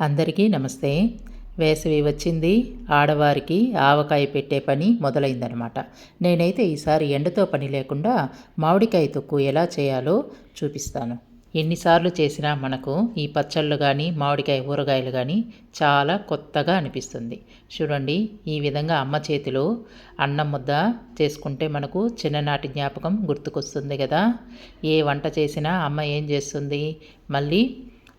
అందరికీ నమస్తే. వేసవి వచ్చింది. ఆడవారికి ఆవకాయ పెట్టే పని మొదలైందనమాట నేనైతే ఈసారి ఎండతో పని లేకుండా మామిడికాయ తొక్కు ఎలా చేయాలో చూపిస్తాను. ఎన్నిసార్లు చేసినా మనకు ఈ పచ్చళ్ళు కానీ మామిడికాయ ఊరగాయలు కానీ చాలా కొత్తగా అనిపిస్తుంది. చూడండి ఈ విధంగా అమ్మ చేతిలో అన్నం ముద్ద చేసుకుంటే మనకు చిన్ననాటి జ్ఞాపకం గుర్తుకొస్తుంది కదా. ఏ వంట చేసినా అమ్మ ఏం చేస్తుంది? మళ్ళీ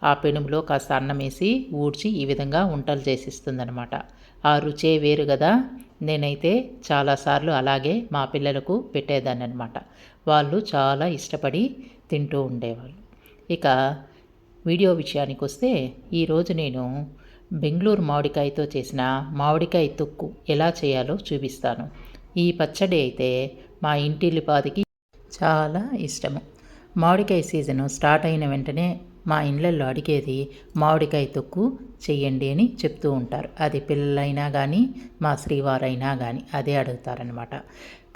ఆ పెనుములో కాస్త అన్నం వేసి ఊడ్చి ఈ విధంగా వంటలు చేసిస్తుందనమాట ఆ రుచే వేరు కదా నేనైతే చాలాసార్లు అలాగే మా పిల్లలకు పెట్టేదాన్ని అనమాట వాళ్ళు చాలా ఇష్టపడి తింటూ ఉండేవాళ్ళు. ఇక వీడియో విషయానికి వస్తే ఈరోజు నేను బెంగళూరు మామిడికాయతో చేసిన మామిడికాయ తొక్కు ఎలా చేయాలో చూపిస్తాను. ఈ పచ్చడి అయితే మా ఇంటిల్లిపాదికి చాలా ఇష్టము. మామిడికాయ సీజను స్టార్ట్ అయిన వెంటనే మా ఇళ్ళల్లో అడిగేది మామిడికాయ తొక్కు చెయ్యండి అని చెప్తూ ఉంటారు. అది పిల్లలైనా కానీ మా శ్రీవారైనా కానీ అదే అడుగుతారనమాట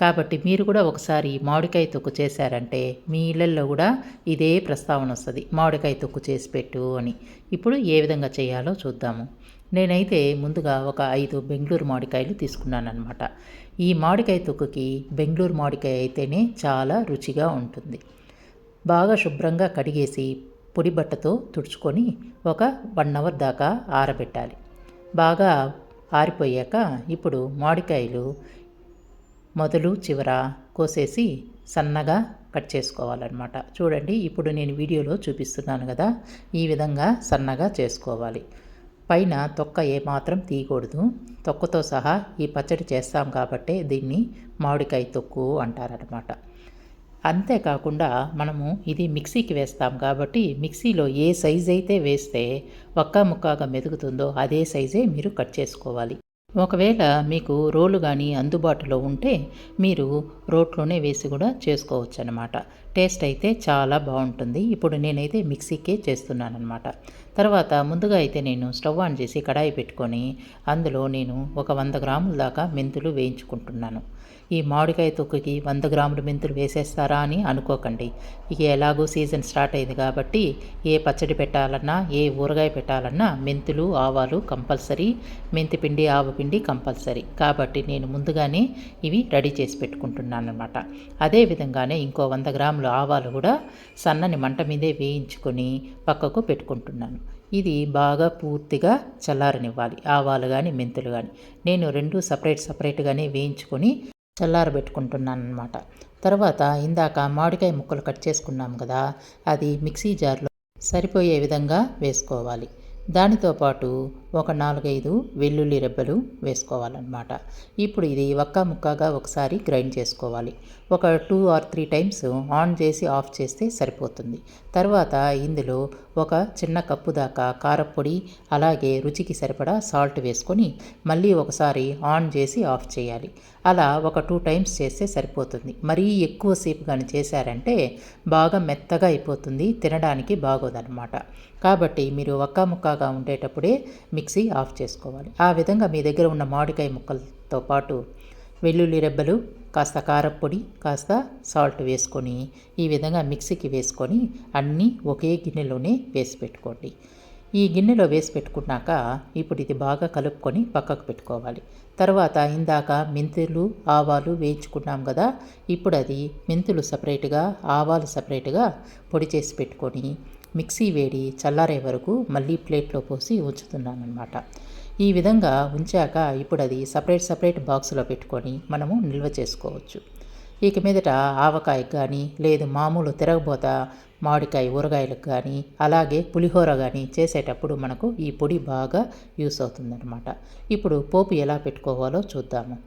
కాబట్టి మీరు కూడా ఒకసారి మామిడికాయ తొక్కు చేశారంటే మీ ఇళ్ళల్లో కూడా ఇదే ప్రస్తావన వస్తుంది. మామిడికాయ తొక్కు చేసి పెట్టు అని. ఇప్పుడు ఏ విధంగా చేయాలో చూద్దాము. నేనైతే ముందుగా ఒక ఐదు బెంగళూరు మామిడికాయలు తీసుకున్నాను అనమాట ఈ మామిడికాయ తొక్కుకి బెంగళూరు మామిడికాయ అయితేనే చాలా రుచిగా ఉంటుంది. బాగా శుభ్రంగా కడిగేసి పొడి బట్టతో తుడుచుకొని ఒక వన్ అవర్ దాకా ఆరబెట్టాలి. బాగా ఆరిపోయాక ఇప్పుడు మామిడికాయలు మొదలు చివర కోసేసి సన్నగా కట్ చేసుకోవాలన్నమాట. చూడండి ఇప్పుడు నేను వీడియోలో చూపిస్తున్నాను కదా ఈ విధంగా సన్నగా చేసుకోవాలి. పైన తొక్క ఏమాత్రం తీయకూడదు. తొక్కతో సహా ఈ పచ్చడి చేస్తాం కాబట్టి దీన్ని మామిడికాయ తొక్కు అంటారనమాట అంతేకాకుండా మనము ఇది మిక్సీకి వేస్తాం కాబట్టి మిక్సీలో ఏ సైజ్ అయితే వేస్తే ఒక్క ముక్కగా మెదుగుతుందో అదే సైజే మీరు కట్ చేసుకోవాలి. ఒకవేళ మీకు రోలు కానీ అందుబాటులో ఉంటే మీరు రోట్లోనే వేసి కూడా చేసుకోవచ్చు అనమాట టేస్ట్ అయితే చాలా బాగుంటుంది. ఇప్పుడు నేనైతే మిక్సీకే చేస్తున్నాను అనమాట తర్వాత ముందుగా అయితే నేను స్టవ్ ఆన్ చేసి కడాయి పెట్టుకొని అందులో నేను ఒక వంద గ్రాముల దాకా మెంతులు వేయించుకుంటున్నాను. ఈ మామిడికాయ తొక్కుకి వంద గ్రాముల మెంతులు వేసేస్తారా అని అనుకోకండి. ఇక ఎలాగో సీజన్ స్టార్ట్ అయింది కాబట్టి ఏ పచ్చడి పెట్టాలన్నా ఏ ఊరగాయ పెట్టాలన్నా మెంతులు ఆవాలు కంపల్సరీ మెంతి పిండి ఆవు పిండి కంపల్సరీ. కాబట్టి నేను ముందుగానే ఇవి రెడీ చేసి పెట్టుకుంటున్నాను అనమాట అదేవిధంగానే ఇంకో వంద గ్రాముల ఆవాలు కూడా సన్నని మంట మీదే వేయించుకొని పక్కకు పెట్టుకుంటున్నాను. ఇది బాగా పూర్తిగా చల్లారనివ్వాలి. ఆవాలు కానీ మెంతులు కానీ నేను రెండు సపరేట్ సపరేట్గానే వేయించుకొని చల్లారబెట్టుకుంటున్నాను అనమాట తర్వాత ఇందాక మామిడికాయ ముక్కలు కట్ చేసుకున్నాం కదా అది మిక్సీ జార్లో సరిపోయే విధంగా వేసుకోవాలి. దానితో పాటు ఒక నాలుగైదు వెల్లుల్లి రెబ్బలు వేసుకోవాలన్నమాట. ఇప్పుడు ఇది ఒక్క ముక్కగా ఒకసారి గ్రైండ్ చేసుకోవాలి. ఒక two or three times on చేసి ఆఫ్ చేస్తే సరిపోతుంది. తర్వాత ఇందులో ఒక చిన్న కప్పు దాకా కారపొడి అలాగే రుచికి సరిపడా సాల్ట్ వేసుకొని మళ్ళీ ఒకసారి ఆన్ చేసి ఆఫ్ చేయాలి. అలా ఒక టూ టైమ్స్ చేస్తే సరిపోతుంది. మరీ ఎక్కువసేపు కానీ చేశారంటే బాగా మెత్తగా అయిపోతుంది తినడానికి బాగోదన్నమాట. కాబట్టి మీరు ఒక్క ముక్కగా ఉండేటప్పుడే మిక్సీ ఆఫ్ చేసుకోవాలి. ఆ విధంగా మీ దగ్గర ఉన్న మామిడికాయ ముక్కలతో పాటు వెల్లుల్లి రెబ్బలు కాస్త కారపొడి కాస్త సాల్ట్ వేసుకొని ఈ విధంగా మిక్సీకి వేసుకొని అన్నీ ఒకే గిన్నెలోనే వేసి పెట్టుకోండి. ఈ గిన్నెలో వేసి పెట్టుకున్నాక ఇప్పుడు ఇది బాగా కలుపుకొని పక్కకు పెట్టుకోవాలి. తర్వాత ఇందాక మెంతులు ఆవాలు వేయించుకున్నాం కదా ఇప్పుడు అది మెంతులు సపరేట్గా ఆవాలు సపరేట్గా పొడి చేసి పెట్టుకొని మిక్సీ వేడి చల్లారే వరకు మళ్ళీ ప్లేట్లో పోసి ఉంచుతున్నాను అనమాట ఈ విధంగా ఉంచాక ఇప్పుడు అది సపరేట్ సపరేట్ బాక్స్లో పెట్టుకొని మనము నిల్వ చేసుకోవచ్చు. ఇక మీదట ఆవకాయకు కానీ లేదు మామూలు తిరగబోత మామిడికాయ ఊరగాయలకు కానీ అలాగే పులిహోర కానీ చేసేటప్పుడు మనకు ఈ పొడి బాగా యూస్ అవుతుందన్నమాట. ఇప్పుడు పోపు ఎలా పెట్టుకోవాలో చూద్దాము.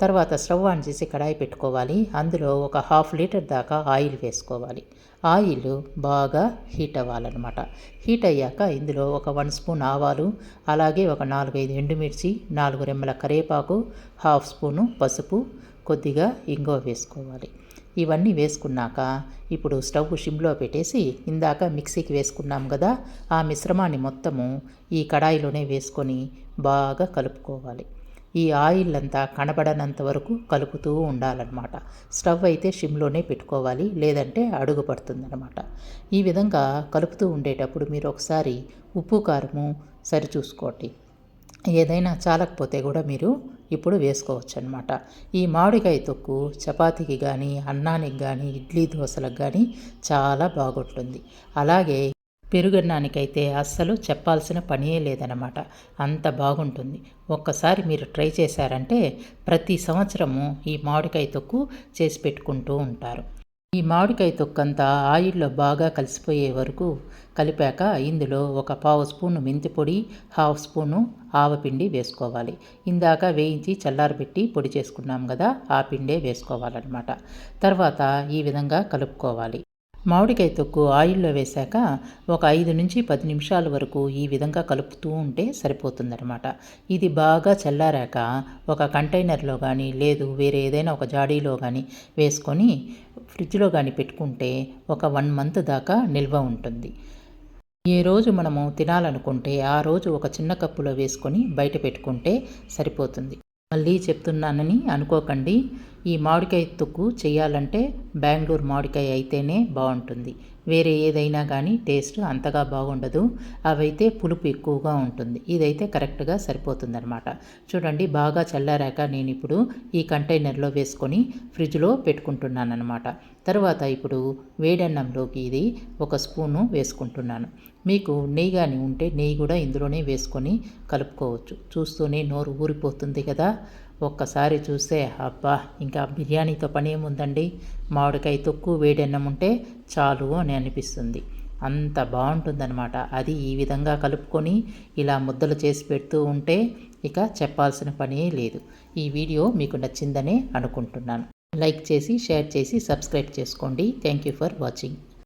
తర్వాత స్టవ్ ఆన్ చేసి కడాయి పెట్టుకోవాలి. అందులో ఒక హాఫ్ లీటర్ దాకా ఆయిల్ వేసుకోవాలి. ఆయిల్ బాగా హీట్ అవ్వాలన్నమాట. హీట్ అయ్యాక ఇందులో ఒక వన్ స్పూన్ ఆవాలు అలాగే ఒక నాలుగైదు ఎండుమిర్చి నాలుగు రెమ్మల కరేపాకు హాఫ్ స్పూను పసుపు కొద్దిగా ఇంగువ వేసుకోవాలి. ఇవన్నీ వేసుకున్నాక ఇప్పుడు స్టవ్ షిమ్లో పెట్టేసి ఇందాక మిక్సీకి వేసుకున్నాం కదా ఆ మిశ్రమాన్ని మొత్తము ఈ కడాయిలోనే వేసుకొని బాగా కలుపుకోవాలి. ఈ ఆయిల్ అంతా కనబడనంత వరకు కలుపుతూ ఉండాలన్నమాట. స్టవ్ అయితే షిమ్లోనే పెట్టుకోవాలి లేదంటే అడుగు పడుతుందన్నమాట. ఈ విధంగా కలుపుతూ ఉండేటప్పుడు మీరు ఒకసారి ఉప్పు కారము సరిచూసుకోండి. ఏదైనా చాలకపోతే కూడా మీరు ఇప్పుడు వేసుకోవచ్చు అనమాట ఈ మామిడికాయ తొక్కు చపాతీకి కానీ అన్నానికి కానీ ఇడ్లీ దోశలకు కానీ చాలా బాగుంటుంది. అలాగే పెరుగన్నానికైతే అస్సలు చెప్పాల్సిన పనియే లేదనమాట అంత బాగుంటుంది. ఒక్కసారి మీరు ట్రై చేశారంటే ప్రతి సంవత్సరము ఈ మామిడికాయ తొక్కు చేసి పెట్టుకుంటూ ఉంటారు. ఈ మామిడికాయ తొక్కంతా ఆయిల్లో బాగా కలిసిపోయే వరకు కలిపాక ఇందులో ఒక పావు స్పూను మెంతి పొడి హాఫ్ స్పూను ఆవపిండి వేసుకోవాలి. ఇందాక వేయించి చల్లారబెట్టి పొడి చేసుకున్నాం కదా ఆ పిండే వేసుకోవాలన్నమాట. తర్వాత ఈ విధంగా కలుపుకోవాలి. మామిడికాయ తొక్కు ఆయిల్లో వేశాక ఒక ఐదు నుంచి పది నిమిషాల వరకు ఈ విధంగా కలుపుతూ ఉంటే సరిపోతుందన్నమాట. ఇది బాగా చల్లారాక ఒక కంటైనర్లో కానీ లేదు వేరే ఏదైనా ఒక జాడీలో కానీ వేసుకొని ఫ్రిడ్జ్లో కానీ పెట్టుకుంటే ఒక వన్ మంత్ దాకా నిల్వ ఉంటుంది. ఏ రోజు మనము తినాలనుకుంటే ఆ రోజు ఒక చిన్న కప్పులో వేసుకొని బయట పెట్టుకుంటే సరిపోతుంది. మళ్ళీ చెప్తున్నానని అనుకోకండి. ఈ మామిడికాయ తుక్కు చేయాలంటే బెంగళూరు మామిడికాయ అయితేనే బాగుంటుంది. వేరే ఏదైనా కానీ టేస్ట్ అంతగా బాగుండదు. అవైతే పులుపు ఎక్కువగా ఉంటుంది. ఇదైతే కరెక్ట్గా సరిపోతుందనమాట చూడండి బాగా చల్లారాక నేను ఇప్పుడు ఈ కంటైనర్లో వేసుకొని ఫ్రిడ్జ్లో పెట్టుకుంటున్నాను అనమాట తర్వాత ఇప్పుడు వేడన్నంలోకి ఇది ఒక స్పూను వేసుకుంటున్నాను. మీకు నెయ్యి కానీ ఉంటే నెయ్యి కూడా ఇందులోనే వేసుకొని కలుపుకోవచ్చు. చూస్తూనే నోరు ఊరిపోతుంది కదా. ఒక్కసారి చూస్తే అబ్బా ఇంకా బిర్యానీతో పని ఏముందండి? మామిడికాయ తొక్కు వేడన్నం ఉంటే చాలు అని అనిపిస్తుంది. అంత బాగుంటుందన్నమాట. అది ఈ విధంగా కలుపుకొని ఇలా ముద్దలు చేసి పెడుతూ ఉంటే ఇక చెప్పాల్సిన పనే లేదు. ఈ వీడియో మీకు నచ్చిందనే అనుకుంటున్నాను. లైక్ చేసి షేర్ చేసి సబ్స్క్రైబ్ చేసుకోండి. Thank you for watching.